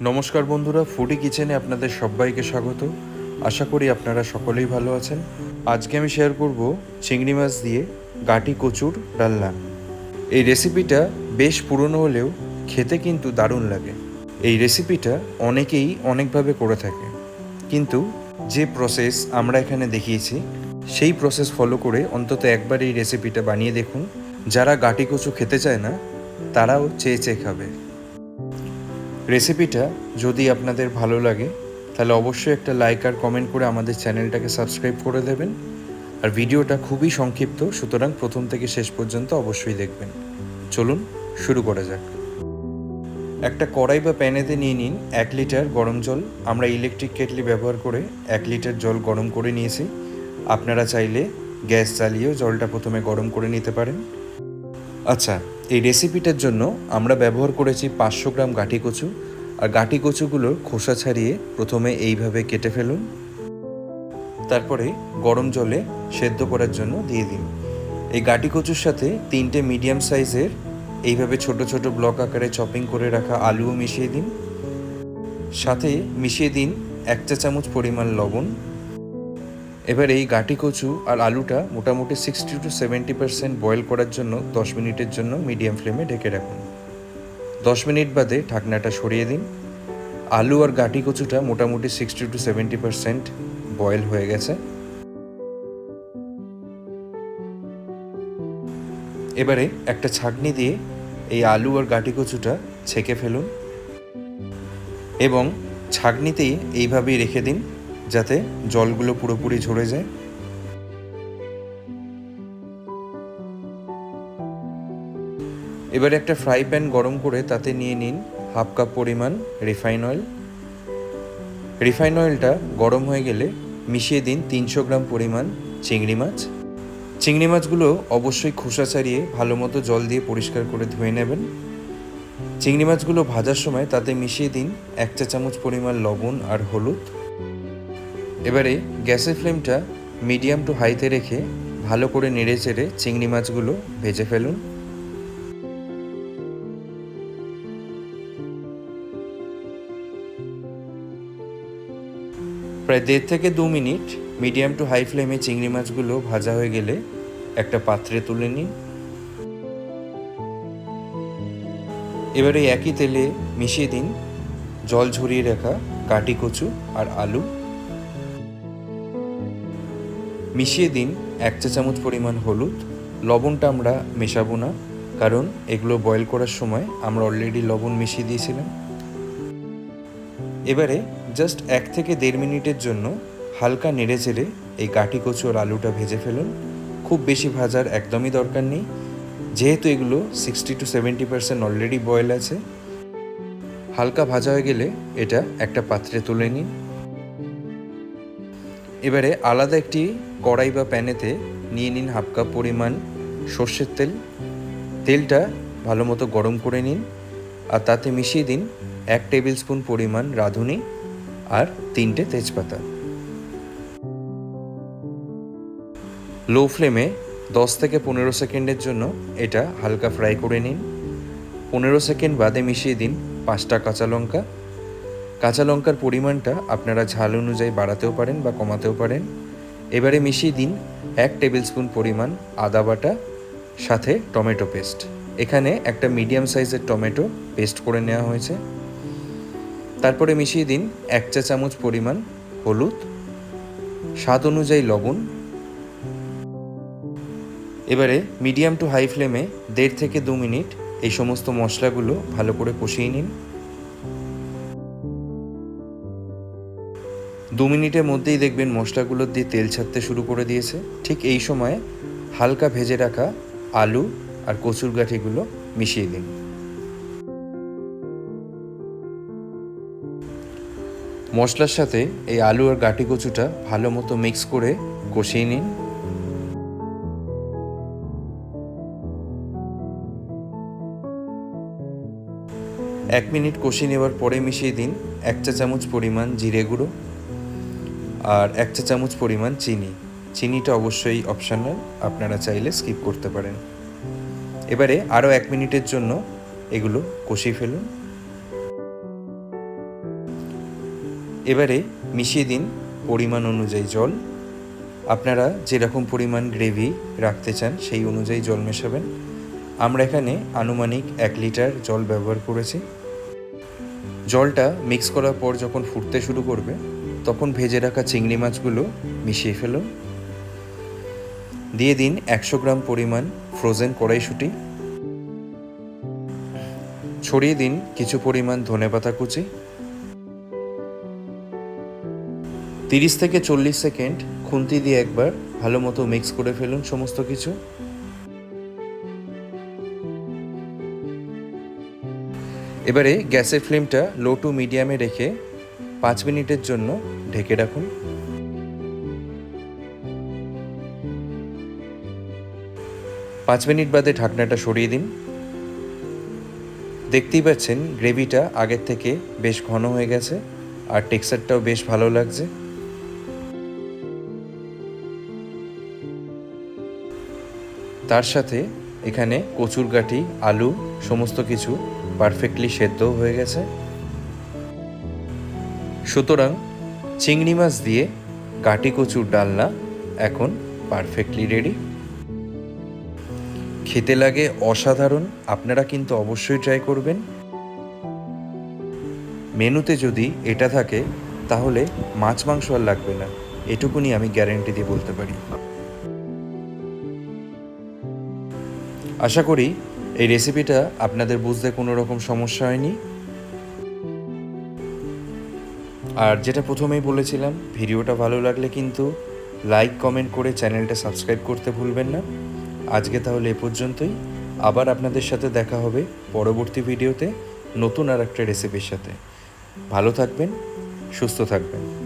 নমস্কার বন্ধুরা ফুডি কিচেনে আপনাদের সবাইকে স্বাগত। আশা করি আপনারা সকলেই ভালো আছেন। আজকে আমি শেয়ার করব চিংড়ি মাছ দিয়ে গাটি কচুর ডালনা এই রেসিপিটা বেশ পুরনো হলেও খেতে কিন্তু দারুণ লাগে। এই রেসিপিটা অনেকেই অনেকভাবে করে থাকে। কিন্তু যে প্রসেস আমরা এখানে দেখিয়েছি, সেই প্রসেস ফলো করে অন্তত একবার এই রেসিপিটা বানিয়ে দেখুন। যারা গাটি কচু খেতে চায় না, তারাও চেয়ে চেয়ে খাবে। রেসিপিটা যদি আপনাদের ভালো লাগে, তাহলে অবশ্যই একটা লাইক আর কমেন্ট করে আমাদের চ্যানেলটাকে সাবস্ক্রাইব করে দেবেন। আর ভিডিওটা খুবই সংক্ষিপ্ত, সুতরাং প্রথম থেকে শেষ পর্যন্ত অবশ্যই দেখবেন। চলুন শুরু করা যাক। একটা কড়াই বা প্যানেতে নিয়ে নিন এক লিটার গরম জল। আমরা ইলেকট্রিক কেটলি ব্যবহার করে এক লিটার জল গরম করে নিয়েছি। আপনারা চাইলে গ্যাস জ্বালিয়েও জলটা প্রথমে গরম করে নিতে পারেন। আচ্ছা এই রেসিপিটার জন্য আমরা ব্যবহার করেছি পাঁচশো গ্রাম গাঁটি কচু। আর গাঁটি কচুগুলোর খোসা ছাড়িয়ে প্রথমে এইভাবে কেটে ফেলুন। তারপরে গরম জলে সেদ্ধ করার জন্য দিয়ে দিন। এই গাঁটি কচুর সাথে তিনটে মিডিয়াম সাইজের এইভাবে ছোট ছোট ব্লক আকারে চপিং করে রাখা আলুও মিশিয়ে দিন। সাথে মিশিয়ে দিন এক চা চামচ পরিমাণ লবণ। এবার এই গাঁটি কচু আর আলুটা মোটামুটি sixty two seventy percent boil করার জন্য দশ মিনিটের জন্য মিডিয়াম ফ্লেমে ঢেকে রাখুন। দশ মিনিট বাদে ঢাকনাটা সরিয়ে দিন। আলু আর গাঁটি কচুটা মোটামুটি sixty two seventy percent boil হয়ে গেছে। এবারে একটা ছাঁকনি দিয়ে এই আলু আর গাঁটি কচুটা ছেঁকে ফেলুন। এবং ছাঁকনিতেই এইভাবেই রেখে দিন। যাতে জলগুলো পুরোপুরি ঝরে যায়। এবারে একটা ফ্রাই প্যান গরম করে তাতে নিয়ে নিন হাফ কাপ পরিমাণ রিফাইন অয়েল। রিফাইন অয়েলটা গরম হয়ে গেলে মিশিয়ে দিন তিনশো গ্রাম পরিমাণ চিংড়ি মাছ। চিংড়ি মাছগুলো অবশ্যই খোসা ছাড়িয়ে ভালো মতো জল দিয়ে পরিষ্কার করে ধুয়ে নেবেন। চিংড়ি মাছগুলো ভাজার সময় তাতে মিশিয়ে দিন এক চা চামচ পরিমাণ লবণ আর হলুদ। এবারে গ্যাসের ফ্লেমটা মিডিয়াম টু হাইতে রেখে ভালো করে নেড়ে চেড়ে চিংড়ি মাছগুলো ভেজে ফেলুন। প্রায় দেড় থেকে দু মিনিট মিডিয়াম টু হাই ফ্লেমে চিংড়ি মাছগুলো ভাজা হয়ে গেলে একটা পাত্রে তুলে নিন। এবারে একই তেলে মিশিয়ে দিন। জল ঝরিয়ে রাখা কাটি কচু আর আলু। মিশিয়ে দিন এক চা চামচ পরিমাণ হলুদ। লবণটা আমরা মেশাবো না, কারণ এগুলো বয়েল করার সময় আমরা অলরেডি লবণ মিশিয়ে দিয়েছিলাম। এবারে জাস্ট এক থেকে দেড় মিনিটের জন্য হালকা নেড়ে চেড়ে এই গাটি কচু আর আলুটা ভেজে ফেলুন। খুব বেশি ভাজার একদমই দরকার নেই, যেহেতু এগুলো sixty two seventy percent already boil আছে। হালকা ভাজা হয়ে গেলে এটা একটা পাত্রে তুলে নিন। এবারে আলাদা একটি কড়াই বা প্যানেতে নিয়ে নিন হাফ কাপ পরিমাণ সর্ষের তেল। তেলটা ভালো মতো গরম করে নিন আর তাতে মিশিয়ে দিন এক টেবিল স্পুন পরিমাণ রাঁধুনি আর তিনটে তেজপাতা। লো ফ্লেমে দশ থেকে পনেরো সেকেন্ডের জন্য এটা হালকা ফ্রাই করে নিন। পনেরো সেকেন্ড বাদে মিশিয়ে দিন পাঁচটা কাঁচা লঙ্কা কাঁচা লঙ্কার পরিমাণটা আপনারা ঝাল অনুযায়ী বাড়াতেও পারেন বা কমাতেও পারেন। এবারে মিশিয়ে দিন এক টেবিল স্পুন পরিমাণ আদা বাটা, সাথে টমেটো পেস্ট। এখানে একটা মিডিয়াম সাইজের টমেটো পেস্ট করে নেওয়া হয়েছে। তারপরে মিশিয়ে দিন এক চা চামচ পরিমাণ হলুদ, স্বাদ অনুযায়ী লবণ। এবারে মিডিয়াম টু হাই ফ্লেমে দেড় থেকে দু মিনিট এই সমস্ত মশলাগুলো ভালো করে কষিয়ে নিন। দু মিনিটের মধ্যেই দেখবেন মশলাগুলো দিয়ে তেল ছাড়তে শুরু করে দিয়েছে। ঠিক এই সময়ে হালকা ভেজে রাখা আলু আর কচুর গাঠিগুলো মিশিয়ে দিন। মশলার সাথে এই আলু আর গাটি কচুটা ভালো মতো মিক্স করে কষিয়ে নিন। এক মিনিট কষিয়ে নেওয়ার পরে মিশিয়ে দিন এক চা চামচ পরিমাণ জিরে গুঁড়ো। আর এক চা চামচ পরিমাণ চিনি। চিনিটা অবশ্যই অপশনাল আপনারা চাইলে স্কিপ করতে পারেন। এবারে আরও এক মিনিটের জন্য এগুলো কষিয়ে ফেলুন। এবারে মিশিয়ে দিন পরিমাণ অনুযায়ী জল। আপনারা যেরকম পরিমাণ গ্রেভি রাখতে চান সেই অনুযায়ী জল মেশাবেন। আমরা এখানে আনুমানিক এক লিটার জল ব্যবহার করেছি। জলটা মিক্স করার পর যখন ফুটতে শুরু করবে তখন ভেজে রাখা চিংড়ি মাছগুলো মিশিয়ে ফেলুন দিয়ে দিন একশো গ্রাম পরিমাণ ফ্রোজেন কড়াইশুঁটি। ছড়িয়ে দিন কিছু পরিমাণ ধনেপাতা কুচি। তিরিশ থেকে চল্লিশ সেকেন্ড খুন্তি দিয়ে একবার ভালো মতো মিক্স করে ফেলুন সমস্ত কিছু। এবারে গ্যাসের ফ্লেমটা লো টু মিডিয়ামে রেখে পাঁচ মিনিটের জন্য ঢেকে রাখুন। পাঁচ মিনিট বাদে ঢাকনাটা সরিয়ে দিন। দেখতেই পাচ্ছেন, গ্রেভিটা আগের থেকে বেশ ঘন হয়ে গেছে আর টেক্সচারটাও বেশ ভালো লাগছে। তার সাথে এখানে কচুর গাঠি আলু, সমস্ত কিছু পারফেক্টলি সেদ্ধ হয়ে গেছে। সুতরাং চিংড়ি মাছ দিয়ে গাটি কচুর ডালনা এখন পারফেক্টলি রেডি খেতে লাগে অসাধারণ, আপনারা কিন্তু অবশ্যই ট্রাই করবেন। মেনুতে যদি এটা থাকে, তাহলে মাছ মাংস আর লাগবে না। এটুকুনি আমি গ্যারেন্টি দিয়ে বলতে পারি। আশা করি এই রেসিপিটা আপনাদের বুঝতে কোনো রকম সমস্যা হয়নি। আর যেটা প্রথমেই বলেছিলাম, ভিডিওটা ভালো লাগলে কিন্তু লাইক কমেন্ট করে চ্যানেলটা সাবস্ক্রাইব করতে ভুলবেন না। আজকে তাহলে এ পর্যন্তই। আবার আপনাদের সাথে দেখা হবে পরবর্তী ভিডিওতে নতুন আর একটা রেসিপির সাথে। ভালো থাকবেন, সুস্থ থাকবেন।